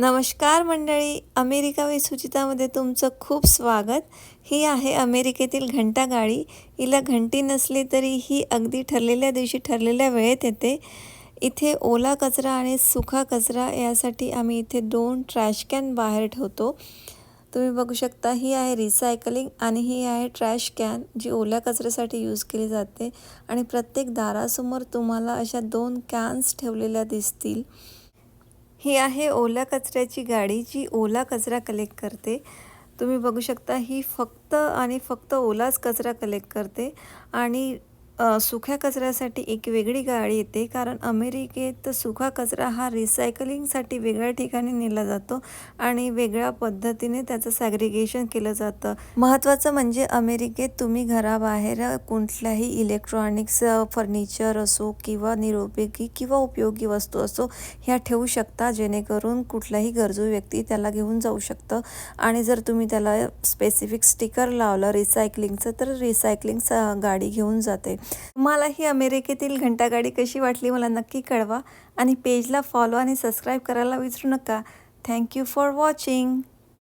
नमस्कार मंडळी अमेरिका विसुचितामध्ये तुमचं खूप स्वागत. ही आहे अमेरिकेतील घंटागाडी हिला घंटी नसली तरी ही अगदी ठरलेल्या दिवशी ठरलेल्या वेळेत येते. इथे ओला कचरा आणि सुका कचरा यासाठी आम्ही इथे दोन ट्रॅश कॅन बाहेर ठेवतो. तुम्ही बघू शकता ही आहे रिसायकलिंग आणि ही आहे ट्रॅश कॅन जी ओल्या कचऱ्यासाठी यूज केली जाते. आणि प्रत्येक दारासमोर तुम्हाला अशा दोन कॅन्स ठेवलेल्या दिसतील. ही आहे ओला कचऱ्याची गाडी जी ओला कचरा कलेक्ट करते. तुम्ही बघू शकता ही फक्त आणि फक्त ओलाच कचरा कलेक्ट करते. आणि सुख्या सुक्या कचऱ्यासाठी एक वेगळी गाडी येते. कारण अमेरिकेत सुका कचरा हा रिसायकलिंगसाठी वेगळ्या ठिकाणी नेला जातो आणि वेगळ्या पद्धतीने त्याचं सॅग्रिगेशन केलं जातं. महत्त्वाचं म्हणजे अमेरिकेत तुम्ही घराबाहेर कुठल्याही इलेक्ट्रॉनिक्स फर्निचर असो किंवा निरोपयोगी किंवा उपयोगी वस्तू असो ह्या ठेवू शकता. जेणेकरून कुठलाही गरजू व्यक्ती त्याला घेऊन जाऊ शकतं. आणि जर तुम्ही त्याला स्पेसिफिक स्टिकर लावलं रिसायकलिंगचं तर रिसायकलिंग गाडी घेऊन जाते. तुम्हाला ही अमेरिकेतील घंटागाडी कशी वाटली मला नक्की कळवा आणि पेजला फॉलो आणि सबस्क्राईब करायला विसरू नका. Thank you for watching.